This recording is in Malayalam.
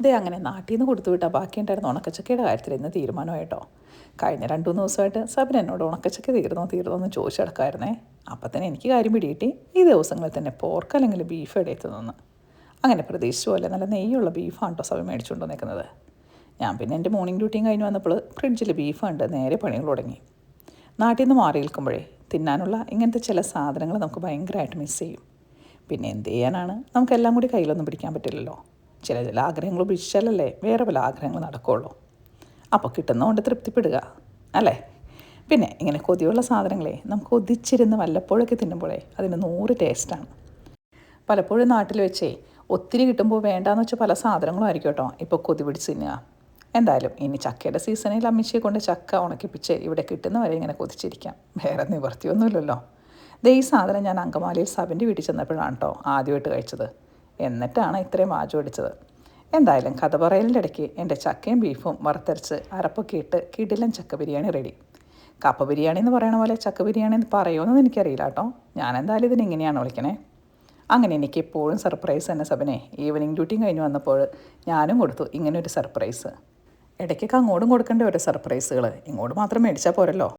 ഇതേ അങ്ങനെ നാട്ടിൽ നിന്ന് കൊടുത്തു വിട്ടാൽ ബാക്കി ഉണ്ടായിരുന്ന ഉണക്കച്ചക്കയുടെ കാര്യത്തിൽ ഇന്ന് തീരുമാനമായിട്ടോ കഴിഞ്ഞ രണ്ട് മൂന്ന് ദിവസമായിട്ട് സബിൻ എന്നോട് ഉണക്കച്ചക്ക തീർന്നോ തീർന്നോ എന്ന് ചോദിച്ചു കിടക്കായിരുന്നേ അപ്പം തന്നെ എനിക്ക് കാര്യം പിടിയിട്ട് ഈ ദിവസങ്ങളിൽ തന്നെ പോർക്ക് അല്ലെങ്കിൽ ബീഫ് ഇടയത്ത് നിന്ന് അങ്ങനെ പ്രതീക്ഷിച്ചു പോലെ നല്ല നെയ്യുള്ള ബീഫാണ് കേട്ടോ സബിൻ മേടിച്ചുകൊണ്ട് നിൽക്കുന്നത് ഞാൻ പിന്നെ എന്റെ മോർണിംഗ് ഡ്യൂട്ടിയും കഴിഞ്ഞ് വന്നപ്പോൾ ഫ്രിഡ്ജിൽ ബീഫ് ഉണ്ട് നേരെ പണികൾ തുടങ്ങി. നാട്ടിൽ നിന്ന് മാറി നിൽക്കുമ്പോഴേ തിന്നാനുള്ള ഇങ്ങനത്തെ ചില സാധനങ്ങൾ നമുക്ക് ഭയങ്കരമായിട്ട് മിസ് ചെയ്യും. പിന്നെ എന്ത് ചെയ്യാനാണ്? നമുക്കെല്ലാം കൂടി കയ്യിലൊന്നും പിടിക്കാൻ പറ്റില്ലല്ലോ. ചില ചില ആഗ്രഹങ്ങൾ ഉപേക്ഷിച്ചാലല്ലേ വേറെ പല ആഗ്രഹങ്ങൾ നടക്കുകയുള്ളൂ അപ്പോൾ കിട്ടുന്നതുകൊണ്ട് തൃപ്തിപ്പെടുക അല്ലേ? പിന്നെ ഇങ്ങനെ കൊതിയുള്ള സാധനങ്ങളെ നമുക്ക് ഒതിച്ചിരുന്ന് വല്ലപ്പോഴൊക്കെ തിന്നുമ്പോഴേ അതിന് നൂറ് ടേസ്റ്റാണ് പലപ്പോഴും നാട്ടിൽ വെച്ചേ ഒത്തിരി കിട്ടുമ്പോൾ വേണ്ടാന്ന് വെച്ച പല സാധനങ്ങളും ആയിരിക്കും കേട്ടോ ഇപ്പോൾ കൊതി പിടിച്ച് തിന്നുക. എന്തായാലും ഇനി ചക്കയുടെ സീസണിൽ അമ്മിച്ചിയെ കൊണ്ട് ചക്ക ഉണക്കിപ്പിച്ച് ഇവിടെ കിട്ടുന്നവരെ ഇങ്ങനെ കൊതിച്ചിരിക്കാം. വേറെ നിവർത്തിയൊന്നുമില്ലല്ലോ ദേ ഈ സാധനം ഞാൻ അങ്കമാലിയിൽ സബിന്റെ വീട്ടിൽ ചെന്നപ്പോഴാണ് കേട്ടോ ആദ്യമായിട്ട് കഴിച്ചത്. എന്നിട്ടാണ് ഇത്രയും വാചോടിച്ചത് എന്തായാലും കഥ പറയലിന്റെ ഇടയ്ക്ക് എന്റെ ചക്കയും ബീഫും വറുത്തരച്ച് അരപ്പൊക്കെ ഇട്ട് കിടിലൻ ചക്ക ബിരിയാണി റെഡി. കപ്പ ബിരിയാണി എന്ന് പറയണ പോലെ ചക്ക ബിരിയാണി എന്ന് പറയുമെന്ന് എനിക്കറിയില്ല കേട്ടോ. ഞാൻ എന്തായാലും ഇതിന് ഇങ്ങനെയാണ് വിളിക്കണേ? അങ്ങനെ എനിക്ക് എപ്പോഴും സർപ്രൈസ് തന്നെ സബനെ. ഈവനിങ് ഡ്യൂട്ടിയും കഴിഞ്ഞ് വന്നപ്പോൾ ഞാനും കൊടുത്തു ഇങ്ങനെ ഒരു സർപ്രൈസ്. ഇടയ്ക്കൊക്കെ അങ്ങോട്ടും കൊടുക്കേണ്ട ഓരോ സർപ്രൈസുകൾ. ഇങ്ങോട്ട് മാത്രം മേടിച്ചാൽ പോരല്ലോ.